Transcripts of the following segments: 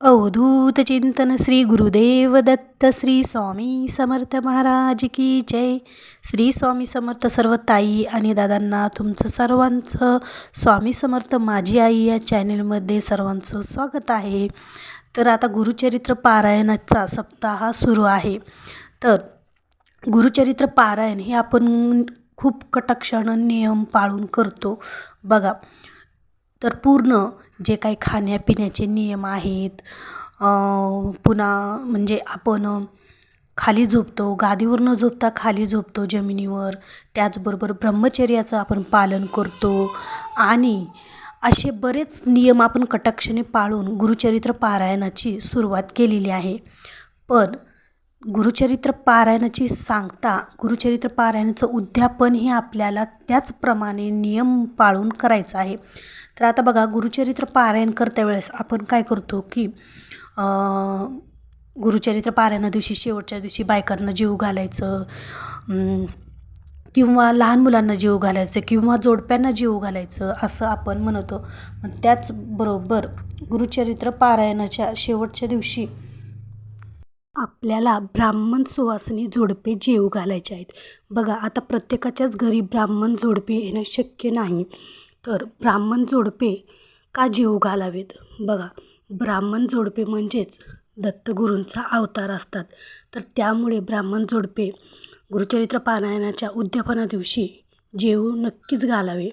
अवधूत चिंतन श्री गुरुदेव दत्त श्री स्वामी समर्थ महाराज की जय. श्री स्वामी समर्थ सर्व ताई आणि दादांना तुमचं सर्वांचं स्वामी समर्थ माझी आई या चॅनेलमध्ये सर्वांचं स्वागत आहे. तर आता गुरुचरित्र पारायणाचा सप्ताह सुरू आहे. तर गुरुचरित्र पारायण हे आपण खूप कटाक्षानं नियम पाळून करतो. बघा तर पूर्ण जे काही खाण्यापिण्याचे नियम आहेत पुन्हा म्हणजे आपण खाली झोपतो गादीवर न झोपता खाली झोपतो जमिनीवर त्याचबरोबर ब्रह्मचर्याचं आपण पालन करतो आणि असे बरेच नियम आपण कटाक्षाने पाळून गुरुचरित्र पारायणाची सुरुवात केलेली आहे. पण गुरुचरित्र पारायणाची सांगता गुरुचरित्र पारायणाचं उद्यापन हे आपल्याला त्याचप्रमाणे नियम पाळून करायचं आहे. तर आता बघा गुरुचरित्र पारायण करता वेळेस आपण काय करतो की गुरुचरित्र पारायणा दिवशी शेवटच्या दिवशी बायकांना जीव घालायचं किंवा लहान मुलांना जीव घालायचं किंवा जोडप्यांना जीव घालायचं असं आपण म्हणतो. त्याचबरोबर गुरुचरित्र पारायणाच्या शेवटच्या दिवशी आपल्याला ब्राह्मण सुवासिनी जोडपे जेऊ घालायचे आहेत. बघा आता प्रत्येकाच्याच घरी ब्राह्मण जोडपे येणं शक्य नाही. तर ब्राह्मण जोडपे का जेऊ घालावेत? बघा ब्राह्मण जोडपे म्हणजेच दत्तगुरूंचा अवतार असतात. तर त्यामुळे ब्राह्मण जोडपे गुरुचरित्र पारायणाच्या उद्यापना दिवशी जेऊ नक्कीच घालावे.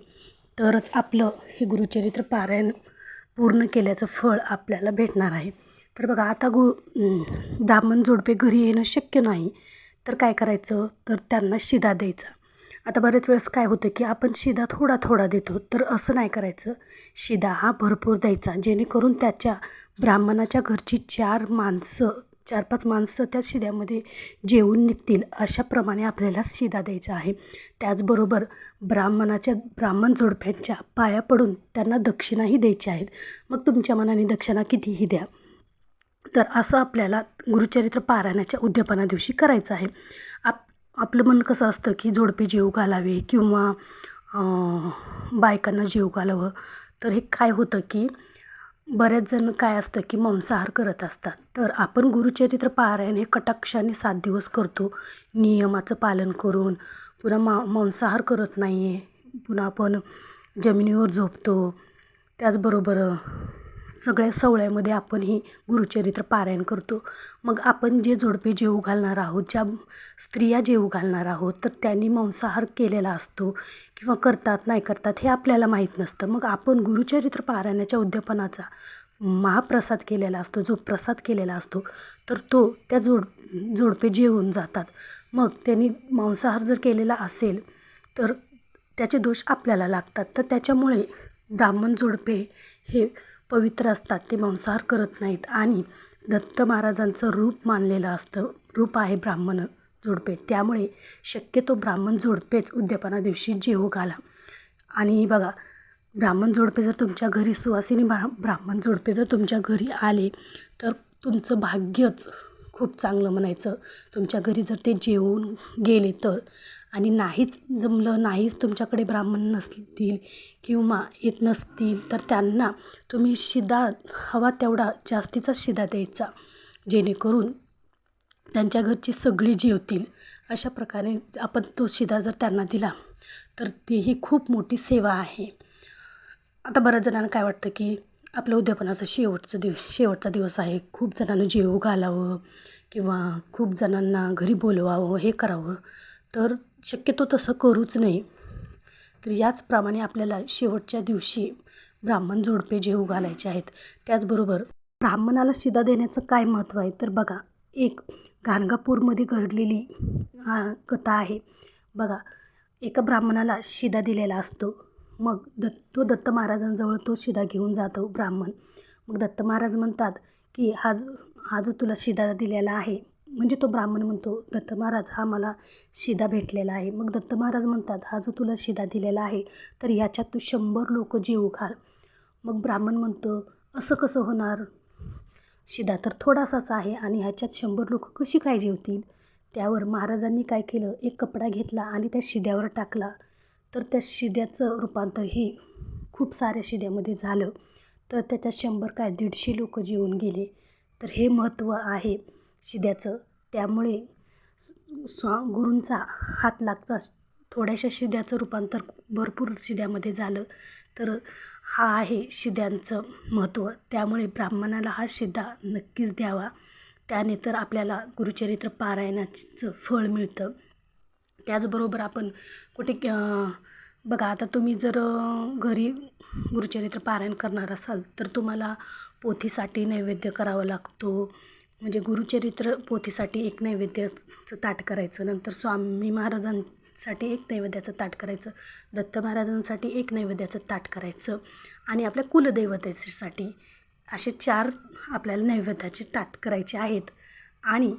तरच आपलं हे गुरुचरित्र पारायण पूर्ण केल्याचं फळ आपल्याला भेटणार आहे. तर बघा आता गु ब्राह्मण जोडपे घरी येणं शक्य नाही. तर काय करायचं? तर त्यांना शिदा द्यायचा. आता बऱ्याच वेळेस काय होतं की आपण शिदा थोडा थोडा देतो तर असं नाही करायचं. शिदा हा भरपूर द्यायचा जेणेकरून त्याच्या ब्राह्मणाच्या घरची चार माणसं चार पाच माणसं त्या शिद्यामध्ये जेवून निघतील अशाप्रमाणे आपल्याला शिदा द्यायचा आहे. त्याचबरोबर ब्राह्मणाच्या ब्राह्मण जोडप्यांच्या पाया पडून त्यांना दक्षिणाही द्यायच्या आहेत. मग तुमच्या मनाने दक्षिणा कितीही द्या. तर असं आपल्याला गुरुचरित्र पारायणाच्या उद्यापना दिवशी करायचं आहे. आप आपलं मन कसं असतं की जोडपे जेव घालावे किंवा बायकांना जेव घालावं? तर हे काय होतं की बऱ्याच जण काय असतं की मांसाहार करत असतात. तर आपण गुरुचरित्र पारायण हे कटाक्षाने सात दिवस करतो. नियमाचं पालन करून पुन्हा मा मांसाहार करत नाही आहे पुन्हा आपण जमिनीवर झोपतो. त्याचबरोबर सगळ्या सवळ्यामध्ये आपण ही गुरुचरित्र पारायण करतो. मग आपण जे जोडपे जेऊ घालणार आहोत ज्या स्त्रिया जेऊ घालणार आहोत तर त्यांनी मांसाहार केलेला असतो किंवा करतात नाही करतात हे आपल्याला माहीत नसतं. मग आपण गुरुचरित्र पारायणाच्या उद्यापनाचा महाप्रसाद केलेला असतो जो प्रसाद केलेला असतो तर तो त्या जोड जोडपे जेवून जातात. मग त्यांनी मांसाहार जर केलेला असेल तर त्याचे दोष आपल्याला लागतात. तर त्याच्यामुळे ब्राह्मण जोडपे हे पवित्र असतात ते मांसाहार करत नाहीत. आणि दत्त महाराजांचं रूप मानलेलं असतं. रूप आहे ब्राह्मण जोडपे. त्यामुळे शक्यतो ब्राह्मण जोडपेच उद्यापना दिवशी जेवू घाला आणि बघा ब्राह्मण जोडपे जर तुमच्या घरी सुवासिनी ब्रा ब्राह्मण जोडपे जर तुमच्या घरी आले तर तुमचं भाग्यच खूप चांगलं म्हणायचं. तुमच्या घरी जर ते जेवून गेले तर आणि नाहीच जमलं नाहीच तुमच्याकडे ब्राह्मण नसतील किंवा येत नसतील तर त्यांना तुम्ही शिदा हवा तेवढा जास्तीचा शिदा द्यायचा. जेणेकरून त्यांच्या घरची सगळी जेवतील अशा प्रकारे आपण तो शिदा जर त्यांना दिला तर तीही खूप मोठी सेवा आहे. आता बऱ्याच जणांना काय वाटतं की आपलं उद्यापनाचा शेवटचा दिवस शेवटचा दिवस आहे. खूप जणांना जेवू घालावं किंवा खूप जणांना घरी बोलवावं हे करावं. तर शक्यतो तसं करूच नाही. तर याचप्रमाणे आपल्याला शेवटच्या दिवशी ब्राह्मण जोडपे जेवू घालायचे आहेत त्याचबरोबर ब्राह्मणाला शिदा देण्याचं काय महत्त्व आहे? तर बघा एक गाणगापूरमध्ये घडलेली कथा आहे. बघा एका ब्राह्मणाला शिदा दिलेला असतो. मग दत्त तो दत्त महाराजांजवळ तो शिदा घेऊन जातो ब्राह्मण. मग दत्त महाराज म्हणतात की हा जो हा जो तुला शिदा दिलेला आहे म्हणजे तो ब्राह्मण म्हणतो दत्त महाराज हा मला शिदा भेटलेला आहे. मग दत्त महाराज म्हणतात हा जो तुला शिदा दिलेला आहे तर ह्याच्यात तू शंभर लोक जीव घाल. मग ब्राह्मण म्हणतो असं कसं होणार? शिदा तर थोडासाच आहे आणि ह्याच्यात शंभर लोक कशी काय जेवतील? त्यावर महाराजांनी काय केलं एक कपडा घेतला आणि त्या शिद्यावर टाकला. तर त्या शिद्याचं रूपांतर हे खूप साऱ्या शिद्यामध्ये झालं. तर त्याच्यात शंभर काय दीडशे लोक जेवून गेले. तर हे महत्त्व आहे. शिद्याचं त्यामुळे स्वा गुरूंचा हात लागताच थोड्याशा शिद्याचं रूपांतर भरपूर शिद्यामध्ये झालं तर हा आहे शिद्यांचं महत्त्व. त्यामुळे ब्राह्मणाला हा शिदा नक्कीच द्यावा. त्याने तर आपल्याला गुरुचरित्र पारायणाचं फळ मिळतं. त्याचबरोबर आपण कुठे बघा आता तुम्ही जर घरी गुरुचरित्र पारायण करणार असाल तर तुम्हाला पोथीसाठी नैवेद्य करावा लागतो. म्हणजे गुरुचरित्र पोथीसाठी एक नैवेद्याचं ताट करायचं नंतर स्वामी महाराजांसाठी एक नैवेद्याचं ताट करायचं दत्त महाराजांसाठी एक नैवेद्याचं ताट करायचं आणि आपल्या कुलदैवतेसाठी असे चार आपल्याला नैवेद्याचे ताट करायचे आहेत. आणि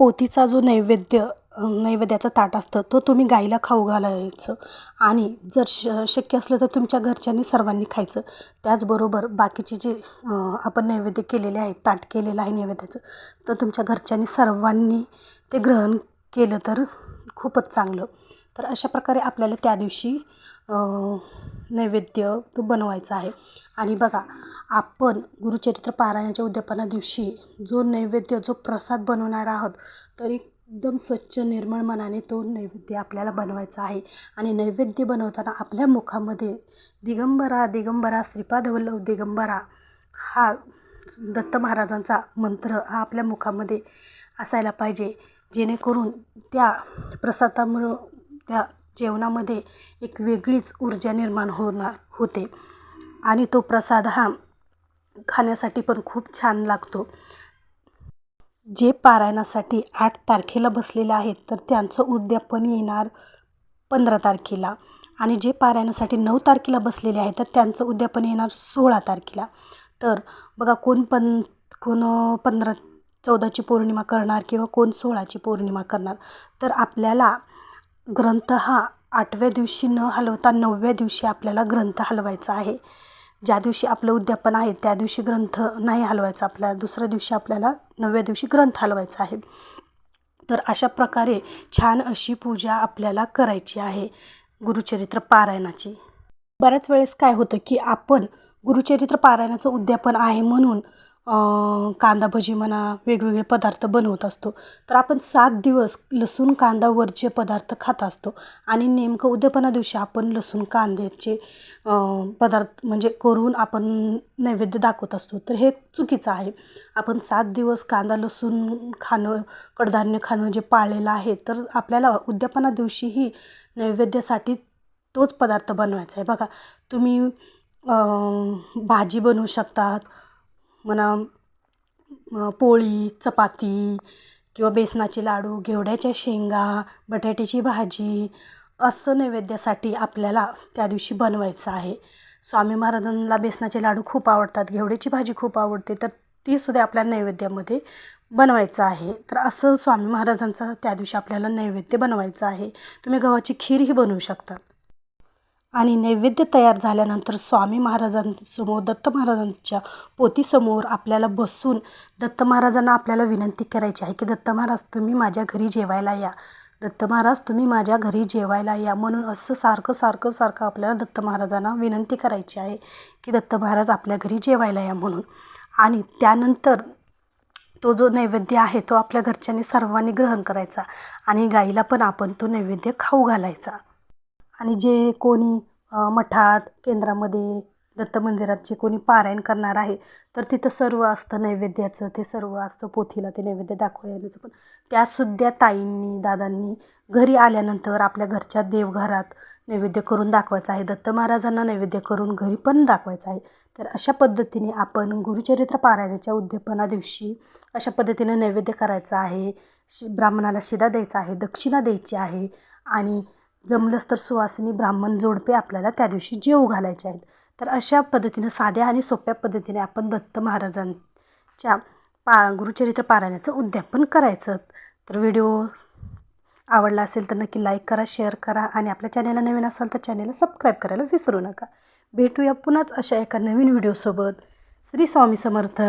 पोथीचा जो नैवेद्य नैवेद्याचं ताट असतं तो तुम्ही गाईला खाऊ घालायचं. आणि जर श शक्य असलं तर तुमच्या घरच्यांनी सर्वांनी खायचं. त्याचबरोबर बाकीचे जे आपण नैवेद्य केलेले आहे ताट केलेलं आहे नैवेद्याचं तर तुमच्या घरच्यांनी सर्वांनी ते ग्रहण केलं तर खूपच चांगलं. तर अशा प्रकारे आपल्याला त्या दिवशी नैवेद्य तो बनवायचा आहे. आणि बघा आपण गुरुचरित्र पारायणाच्या उद्यापना दिवशी जो नैवेद्य जो प्रसाद बनवणार आहोत तरी एकदम स्वच्छ निर्मळ मनाने तो नैवेद्य आपल्याला बनवायचा आहे. आणि नैवेद्य बनवताना आपल्या मुखामध्ये दिगंबरा दिगंबरा श्रीपाद वल्लभ दिगंबरा हा दत्त महाराजांचा मंत्र हा आपल्या मुखामध्ये असायला पाहिजे. जेणेकरून त्या प्रसादामुळं त्या जेवणामध्ये एक वेगळीच ऊर्जा निर्माण होणार होते. आणि तो प्रसाद हा खाण्यासाठी पण खूप छान लागतो. जे पारायणासाठी आठ तारखेला बसलेले आहेत तर त्यांचं उद्यापन येणार पंधरा तारखेला. आणि जे पारायणासाठी नऊ तारखेला बसलेले आहेत तर त्यांचं उद्यापन येणार सोळा तारखेला. तर बघा कोण पण कोण पंधरा चौदाची पौर्णिमा करणार किंवा कोण सोळाची पौर्णिमा करणार? तर आपल्याला ग्रंथ हा आठव्या दिवशी न हलवता नवव्या दिवशी आपल्याला ग्रंथ हलवायचा आहे. ज्या दिवशी आपलं उद्यापन आहे त्या दिवशी ग्रंथ नाही हलवायचा आपल्याला दुसऱ्या दिवशी आपल्याला नवव्या दिवशी ग्रंथ हलवायचा आहे. तर अशा प्रकारे छान अशी पूजा आपल्याला करायची आहे गुरुचरित्र पारायणाची. बऱ्याच वेळेस काय होतं की आपण गुरुचरित्र पारायणाचं उद्यापन आहे म्हणून कांदा भजी म्हणा वेगवेगळे पदार्थ बनवत असतो. तर आपण सात दिवस लसूण कांदा वरचे पदार्थ खात असतो. आणि नेमकं उद्यापना दिवशी आपण लसूण कांद्याचे पदार्थ म्हणजे करून आपण नैवेद्य दाखवत असतो. तर हे चुकीचं आहे. आपण सात दिवस कांदा लसूण खाणं कडधान्य खाणं जे पाळलेलं आहे तर आपल्याला उद्यापना दिवशीही नैवेद्यासाठी तोच पदार्थ बनवायचा आहे. बघा तुम्ही भाजी बनवू शकतात म्हणा पोळी चपाती किंवा बेसनाचे लाडू घेवड्याच्या शेंगा बटाट्याची भाजी असं नैवेद्यासाठी आपल्याला त्या दिवशी बनवायचं आहे. स्वामी महाराजांना बेसनाचे लाडू खूप आवडतात घेवड्याची भाजी खूप आवडते तर तीसुद्धा आपल्या नैवेद्यामध्ये बनवायचं आहे. तर असं स्वामी महाराजांचा त्या दिवशी आपल्याला नैवेद्य बनवायचं आहे. तुम्ही गव्हाची खीरही बनवू शकतात आणि नैवेद्य तयार झाल्यानंतर स्वामी महाराजांसमोर दत्त महाराजांच्या पोतीसमोर आपल्याला बसून दत्त महाराजांना आपल्याला विनंती करायची आहे की दत्त महाराज तुम्ही माझ्या घरी जेवायला या. दत्त महाराज तुम्ही माझ्या घरी जेवायला या. म्हणून असं सारखं सारखं सारखं आपल्याला दत्त महाराजांना विनंती करायची आहे की दत्त महाराज आपल्या घरी जेवायला या म्हणून. आणि त्यानंतर तो जो नैवेद्य आहे तो आपल्या घरच्यांनी सर्वांनी ग्रहण करायचा आणि गाईला पण आपण तो नैवेद्य खाऊ घालायचा. आणि जे कोणी मठात केंद्रामध्ये दत्त मंदिरात जे कोणी पारायण करणार आहे तर तिथं सर्व असतं नैवेद्याचं ते सर्व असतं पोथीला ते नैवेद्य दाखवायचं पण त्यासुद्धा ताईंनी दादांनी घरी आल्यानंतर आपल्या घरच्या देवघरात नैवेद्य करून दाखवायचं आहे. दत्त महाराजांना नैवेद्य करून घरी पण दाखवायचं आहे. तर अशा पद्धतीने आपण गुरुचरित्र पारायणाच्या उद्यापना दिवशी अशा पद्धतीने नैवेद्य करायचं आहे. शि ब्राह्मणाला शिदा द्यायचा आहे दक्षिणा द्यायची आहे आणि जमलंच तर सुवासिनी ब्राह्मण जोडपे आपल्याला त्या दिवशी जेव घालायचे आहेत. तर अशा पद्धतीनं साध्या आणि सोप्या पद्धतीने आपण दत्त महाराजांच्या पा गुरुचरित्र पारायणाचं उद्यापन करायचं. तर व्हिडिओ आवडला असेल तर नक्की लाईक करा शेअर करा आणि आपल्या चॅनेलला नवीन असाल तर चॅनेलला सबस्क्राईब करायला विसरू नका. भेटूया पुन्हाच अशा एका नवीन व्हिडिओसोबत. श्री स्वामी समर्थ.